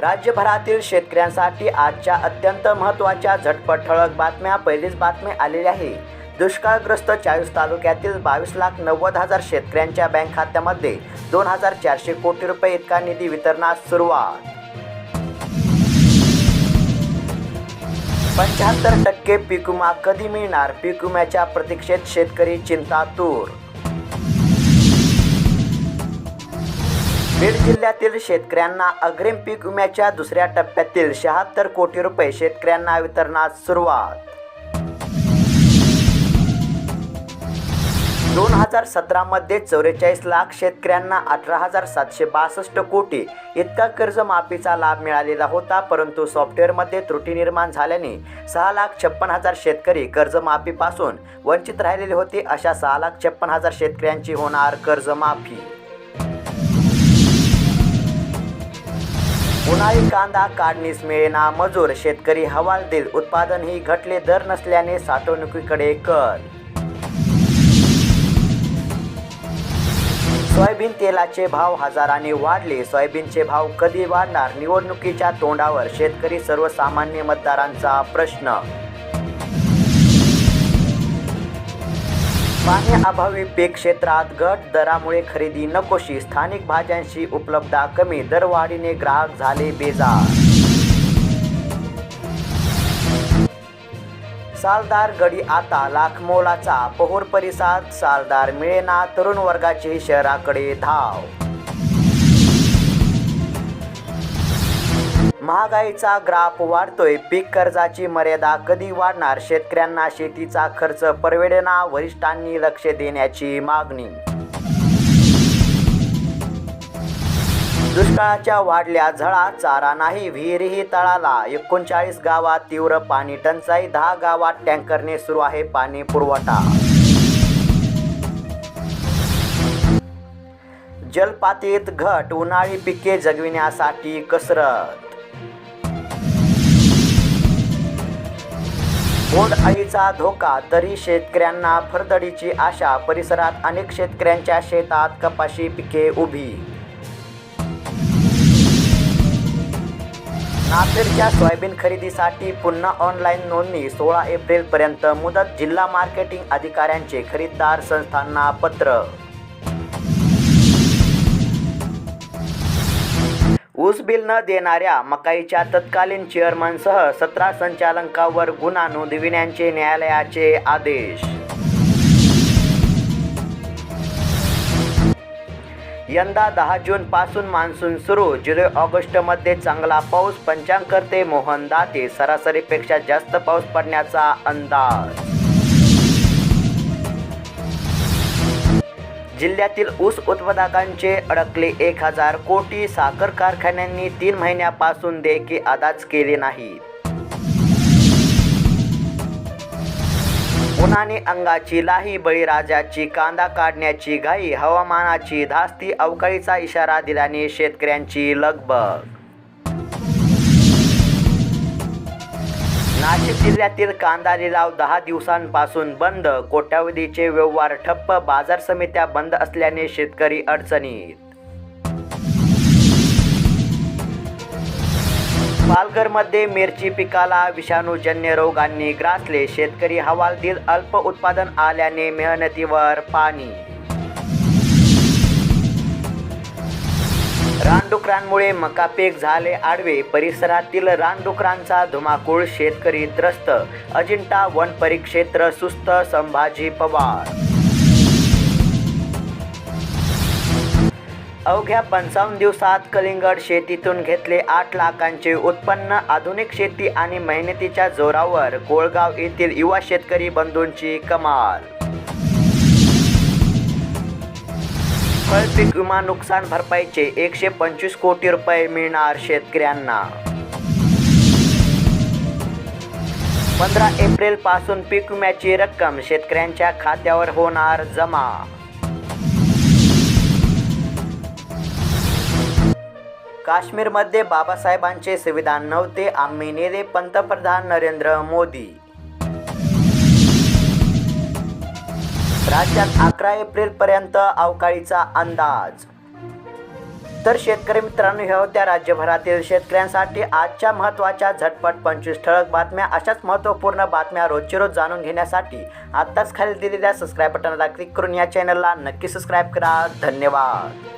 राज्यभरातील शेतकऱ्यांसाठी आजच्या अत्यंत महत्त्वाच्या झटपट ठळक बातम्या पहिलीच बातमी आलेली आहे. दुष्काळग्रस्त चाळीस तालुक्यातील बावीस लाख नव्वद हजार शेतकऱ्यांच्या बँक खात्यामध्ये दोन हजार चारशे कोटी रुपये इतका निधी वितरणास सुरुवात. पंच्याहत्तर टक्के पीक विमा कधी मिळणार? पीक विम्याच्या प्रतीक्षेत शेतकरी चिंतातूर बीड जिल्ह्यातील शेतकऱ्यांना अग्रिम पीक विम्याच्या दुसऱ्या टप्प्यातील शहात्तर कोटी रुपये शेतकऱ्यांना वितरणास सुरुवात. दोन हजार सतरामध्ये चौवेचाळीस लाख शेतकऱ्यांना अठरा हजार सातशे बासष्ट कोटी इतका कर्जमाफीचा लाभ मिळालेला होता परंतु सॉफ्टवेअरमध्ये त्रुटी निर्माण झाल्याने सहा लाख छप्पन हजार शेतकरी कर्जमाफीपासून वंचित राहिलेले होते. अशा सहा लाख छप्पन हजार शेतकऱ्यांची होणार कर्जमाफी. उन्हाळी कांदा काढणीस मिळेना मजूर शेतकरी हवालदिल उत्पादनही घटले दर नसल्याने साठवणुकीकडे कल. सोयाबीन तेलाचे भाव हजाराने वाढले. सोयाबीनचे भाव कधी वाढणार? निवडणुकीच्या तोंडावर शेतकरी सर्वसामान्य मतदारांचा प्रश्न पाण्याअभावी पीक क्षेत्रात घट दरामुळे खरेदी नकोशी. स्थानिक भाज्यांची उपलब्धता कमी. दरवाढीने ग्राहक झाले बेजार. सालदार गडी आता लाखमोलाचा पोहोर परिसाद सालदार मिळेना. तरुण वर्गाची शहराकडे धाव महागाईचा ग्राफ वाढतोय. पीक कर्जाची मर्यादा कधी वाढणार? शेतकऱ्यांना शेतीचा खर्च परवडेना? वरिष्ठांनी लक्ष देण्याची मागणी. दुष्काळाच्या वाढल्या झळा चारा नाही विहिरीही तळाला. एकोणचाळीस गावात तीव्र पाणी टंचाई दहा गावात टँकरने सुरू आहे पाणी पुरवठा. जलपातीत घट उन्हाळी पिके जगविण्यासाठी कसरत. बोंडअळीचा धोका तरी शेतकऱ्यांना फरदडीची आशा परिसरात अनेक शेतकऱ्यांच्या शेतात कपाशी पिके उभी. नांदेडच्या सोयाबीन खरेदीसाठी पुन्हा ऑनलाईन नोंदणी सोळा एप्रिलपर्यंत मुदत जिल्हा मार्केटिंग अधिकाऱ्यांचे खरीददार संस्थांना पत्र ऊस बिल न देणाऱ्या मकाईच्या तत्कालीन चेअरमनसह सतरा संचालकांवर गुन्हा नोंदविण्याचे न्यायालयाचे आदेश. यंदा दहा जून पासून मान्सून सुरू. जुलै ऑगस्टमध्ये चांगला पाऊस पंचांगकर्ते मोहन दाते सरासरीपेक्षा जास्त पाऊस पडण्याचा अंदाज. जिल्ह्यातील ऊस उत्पादकांचे अडकले एक हजार कोटी साखर कारखान्यांनी तीन महिन्यापासून देयके अदाच केले नाही. उन्हाने अंगाची लाही बळीराजाची कांदा काढण्याची घाई हवामानाची धास्ती अवकाळीचा इशारा दिल्याने शेतकऱ्यांची लगबग नाशिक जिल्ह्यातील कांदा लिलाव दहा दिवसांपासून बंद कोट्यावधीचे व्यवहार ठप्प बाजार समित्या बंद असल्याने शेतकरी अडचणीत. पालघरमध्ये मिरची पिकाला विषाणूजन्य रोगांनी ग्रासले शेतकरी हवालदिल अल्प उत्पादन आल्याने मेहनतीवर पाणी रानडुकरांमुळे मका पीक झाले आडवे. परिसरातील रानडुकरांचा धुमाकूळ शेतकरी त्रस्त. अजिंठा वन परिक्षेत्र सुस्त संभाजी पवार. अवघ्या पंचावन्न दिवसात कलिंगड शेतीतून घेतले आठ लाखांचे उत्पन्न. आधुनिक शेती आणि मेहनतीच्या जोरावर कोळगाव येथील युवा शेतकरी बंधूंची कमाल. फळपीक विमा नुकसान भरपाईचे एकशे पंचवीस कोटी रुपये मिळणार शेतकऱ्यांना. पंधरा एप्रिलपासून पीक विम्याची रक्कम शेतकऱ्यांच्या खात्यावर होणार जमा. काश्मीरमध्ये बाबासाहेबांचे संविधान नव्हते आम्ही नेले पंतप्रधान नरेंद्र मोदी. राज्यात अकरा एप्रिलपर्यंत अवकाळीचा अंदाज. तर शेतकरी मित्रांनो ह्या होत्या राज्यभरातील शेतकऱ्यांसाठी आजच्या महत्त्वाच्या झटपट पंचवीस ठळक बातम्या. अशाच महत्त्वपूर्ण बातम्या रोजची रोज जाणून घेण्यासाठी आत्ताच खाली दिलेल्या सबस्क्राईब बटनाला क्लिक करून या चॅनलला नक्की सबस्क्राईब करा. धन्यवाद.